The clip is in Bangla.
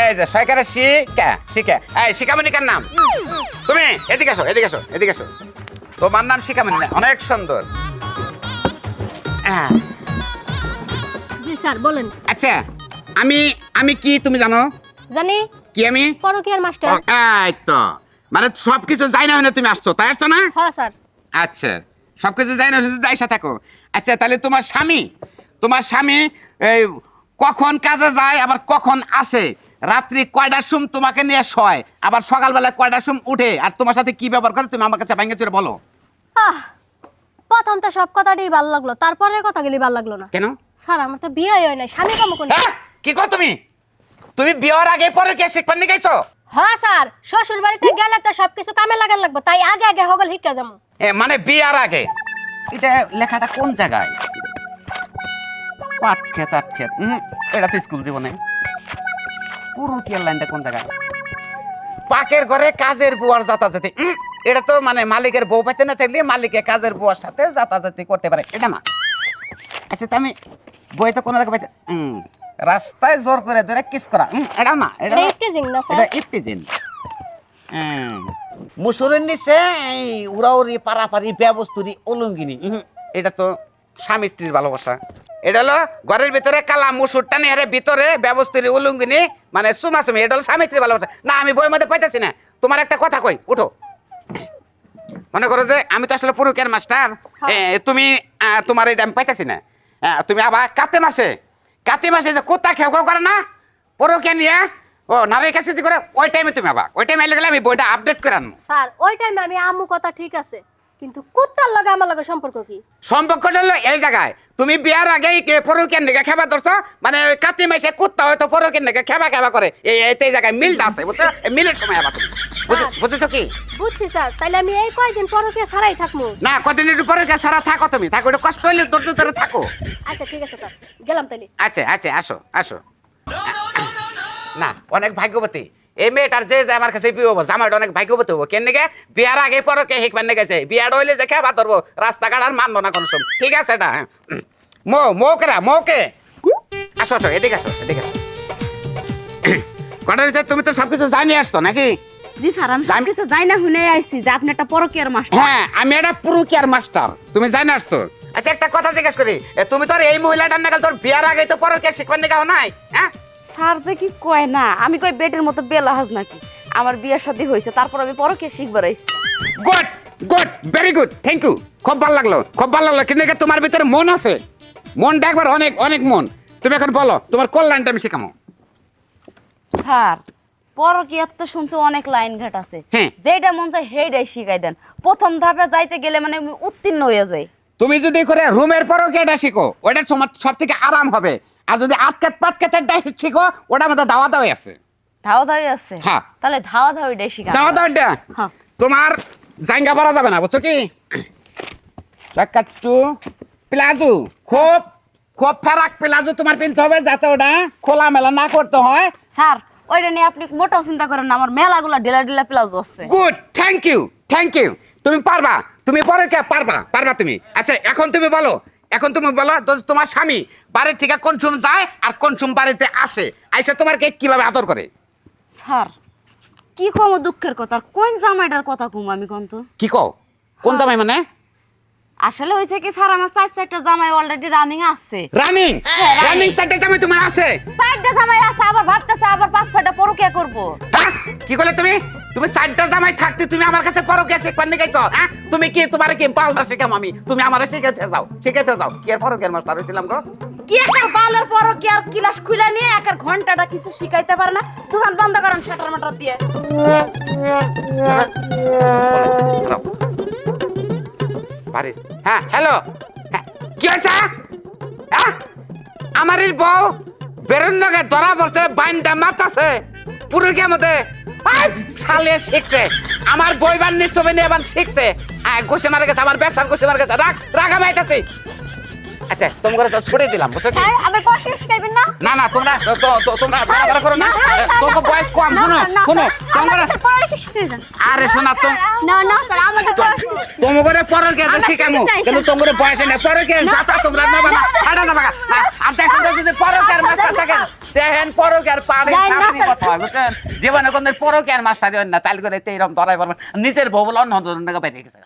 এই যে সরকারের শিকা শিকা এই শিকামণিকার নাম। তুমি এদিকে আসো এদিকে আসো এদিকে আসো। তোমার নাম শিকামণি না অনেক সুন্দর। হ্যাঁ। জি স্যার বলেন। আচ্ছা আমি আমি কি তুমি জানো? জানি। কি আমি? পরকিয়ার মাস্টার। এই তো। মানে সবকিছু যাই না তুমি আসছো তাই আসছো না? হ্যাঁ স্যার। আচ্ছা সবকিছু যাই না তুমি থাকো। আচ্ছা তাহলে তোমার স্বামী তোমার স্বামী এই কখন কাজে যায় আবার কখন আসে? রাত্রি কয়টার সময় তোমাকে নিয়ে শয়? আবার সকালবেলা কয়টার সময় উঠে? আর তোমার সাথে কি ব্যবহার করে? তুমি আমার কাছে ভাঙে চুরে বলো। আহ প্রথম তো সব কথাটাই ভালো লাগল তারপরের কথা গেলি ভালো লাগল না। কেন? স্যার আমার তো বিয়ে হয় নাই স্বামী কম কোন হ্যাঁ? কি কর তুমি? তুমি বিয়ের আগে পরে কে শিখবার নিয়ে গেছো? হ্যাঁ স্যার শ্বশুর বাড়িতে গেলে তো সবকিছু কামে লাগার লাগবে তাই আগে আগে হগল হিকা যাব। এ, মানে বিয়ার আগে? এটা লেখাটা কোন জায়গায়? পাট খেত আট খেত এটা তো স্কুল জীবনে। পুরো কি লাইনটা কোন জায়গায়? পাকের ঘরে কাজের বুয়ার যাতাযাতি। এটা তো মানে মালিকের বউ পাইতে না থাকলে মালিকে কাজের বুয়ার সাথে যাতাযাতি করতে পারে। এটা না আচ্ছা তো আমি বই তো কোনো জায়গায় পাইতে রাস্তায় জোর করে ধরে কিস করা। এটা না এটা এটা না। ইফটিজিং না এটা স্যার ইফতিজিন মুসুরের নিচে এই উড়াউড়ি পারাপারি ব্যবস্তুরি অলঙ্গিনী। এটা তো স্বামী স্ত্রীর ভালোবাসা। এটা হলো ঘরের ভিতরে কালা মুসুর টানে এর ভিতরে ব্যবস্তুরি উলঙ্গিনী মানে সুমাসুমি এটা হলো স্বামী স্ত্রীর ভালোবাসা। না আমি বইয়ের মধ্যে পাইতেছি না। তোমার একটা কথা কই উঠো। মনে করো যে আমি তো আসলে পুরুকের মাস্টার। তুমি আহ, তোমার এটা আমি পাইতেছি না। তুমি আবার কাতে মাসে কাতে মাসে যে কোথা খেউ খেউ করে না পুরুকে নিয়ে ও নারীর কাছে করে ওই টাইমে তুমি আবার ওই টাইমে গেলে আমি বইটা আপডেট করে আনব। স্যার ওই টাইমে আমি আম্মু কথা ঠিক আছে। কিন্তু কুত্তার লগে আমার লগে সম্পর্ক কি? সম্পর্ক হলো এই জায়গায়। তুমি বিয়ার আগেই কে পরকের দিকে খেবা ধরছো? মানে কাতি মাসে কুত্তা হয়তো পরকের দিকে খেবা খেবা করে। এই এই জায়গায় মিলটা আছে বুঝছ? এই মিলের সময় আবার তুমি। বুঝে-। বুঝেছ কি? বুঝছি স্যার। তাইলে আমি এই কয়দিন পরকিয়া ছাড়াই থাকব না কদিন একটু পরে সারা থাকো তুমি। থাকো একটু কষ্ট হইলে ধৈর্য ধরে থাকো। আচ্ছা ঠিক আছে স্যার। গেলাম তাহলে আচ্ছা আচ্ছা আসো আসো। না অনেক ভাগ্যবতী। এই মেয়েটার যে আমার কাছে বিয়ে হব জামাইটা অনেক ভাগ্যবতী হব। কেন নাকি? বিয়ার আগে পরও কে হিকবার নিয়ে গেছে। বিয়ার হইলে যে খেবা ধরবো রাস্তাঘাট আর মানবো না কোনো সময়। ঠিক আছে এটা হ্যাঁ। মো মৌকেরা মৌকে। আসো আসো এদিকে আসো এদিকে আসো। কটার ভিতরে তুমি তো সবকিছু জানিয়ে আসতো নাকি? জি স্যার আমি জান- সবকিছু যাই না শুনে আইছি যে আপনি একটা পরকিয়ার মাস্টার। হ্যাঁ আমি একটা পুরো মাস্টার। তুমি জানি আসছো? আচ্ছা একটা কথা জিজ্ঞেস করি। তুমি তোর এই মহিলাটার নাগাল তোর বিয়ার আগে তো পরও কে শিখবার নিয়ে নাই? হ্যাঁ? স্যার যে কি কয় না আমি কই বেটের মতো বেলাহাজ নাকি? আমার বিয়ের শাদী হয়েছে তারপর আমি পরকিয়া শিখবার আইছি good good very good thank you খুব ভালো লাগল খুব ভালো লাগল কিন্তু কি তোমার ভিতরে মন আছে? মনটা একবার অনেক অনেক মন। তুমি এখন বলো তোমার কল্যাণটা আমি শেখামো। স্যার পরকিয়ার তো শুনছো অনেক লাইন ঘাট আছে। হ্যাঁ। যেটা মন চায় সেইটাই শিখাই দেন। প্রথম ধাপে যাইতে গেলে মানে উত্তীর্ণ হয়ে যায় তুমি যদি করে রুমের পরও কেটা শিখো ওটা তোমার সব থেকে আরাম হবে। আর যদি আটকাত পাটকাতের শিখো ওটা আমাদের দাওয়া দাওয়াই আছে। ধাওয়া ধাওয়ি আছে? হ্যাঁ। তাহলে ধাওয়া ধাওয়িটাই শিখা দাওয়া দাওয়াটা হ্যাঁ। তোমার জাঙ্গা পারা যাবে না বুঝছ কি? চাকাচ্চু প্লাজো খুব খুব ফেরাক প্লাজো তোমার কিনতে হবে যাতে ওটা খোলা মেলা না করতে হয়। স্যার ওইটা নিয়ে আপনি মোটাও চিন্তা করেন না আমার মেলাগুলো ডিলা ডিলা প্লাজো আছে। Good thank you thank you. তুমি পারবা তুমি পরে কে পারবা পারবা তুমি। আচ্ছা এখন তুমি বলো এখন তুমি বলো তোমার স্বামী বাড়ি থেকে কোন সময় যায় আর কোন সময় বাড়িতে আসে? আইসা তোমার কে কীভাবে আদর করে? স্যার কি কম দুঃখের কথা? আর কোন জামাইটার কথা কম আমি কোন তো? কি কও? কোন জামাই মানে? আসলে হয়েছে কি স্যার আমার চার চারটা জামাই অলরেডি রানিং আছে। রানিং হ্যাঁ, রানিং সেন্টার জামাই তোমার আছে? চারটা জামাই আছে আবার ভাবতেছে আবার পাঁচ ছয়টা পরকিয়া করব। হ্যাঁ? কি করলে তুমি? তুমি সাইডটা জামাই থাকতে তুমি আমার কাছে পরো কে শিখবার নিয়ে গেছো হ্যাঁ? তুমি কি তোমার কি পাল্টা শিখাম আমি? তুমি আমার শিখাতে যাও শিখাতে যাও। কি আর পরো কে মাস্টার হয়েছিলাম গো? কি একটা বালের পরকিয়ার ক্লাস খুলে নিয়ে একের ঘন্টাটা কিছু শিখাইতে পারে না? দোকান বন্ধ করেন শাটার মাটার দিয়ে। হ্যালো। হ্যাঁ হ্যালো। হ্যাঁ, কি হয়েছে? হ্যাঁ? আমার বউ বেরোন নগে ধরা পড়ছে বাইনটা মাতাছে পুরো কে মধ্যে শালে শিখছে। আমার বইবার নিয়ে এবার শিখছে। গোসে মারা গেছে, আমার ব্যবসার গোসে মারা গেছে। রাগ রাগা মাইটাছে আচ্ছা তোমাকে তো ছুড়ে দিলাম বুঝছ কি? শিখাইবেন না? না না তোমরা তোমরা করো না। তোমাকে বয়স কম শোনো শোনো তোমরা আরে শোনা তো না না স্যার কে শিখামু? কিন্তু। তোমার বয়সে না কে তোমরা না, নেবে না বাগা আর দেখো যদি কে মাস্টার থাকে। দেখেন আর পাড়ে সামনে কথা হয় বুঝছেন? জীবনে কোনদিন আর মাস্টারি না তাইলে করে এইরকম ধরাই পারবেন নিজের বউ বলে অন্য ধরনের গেছে।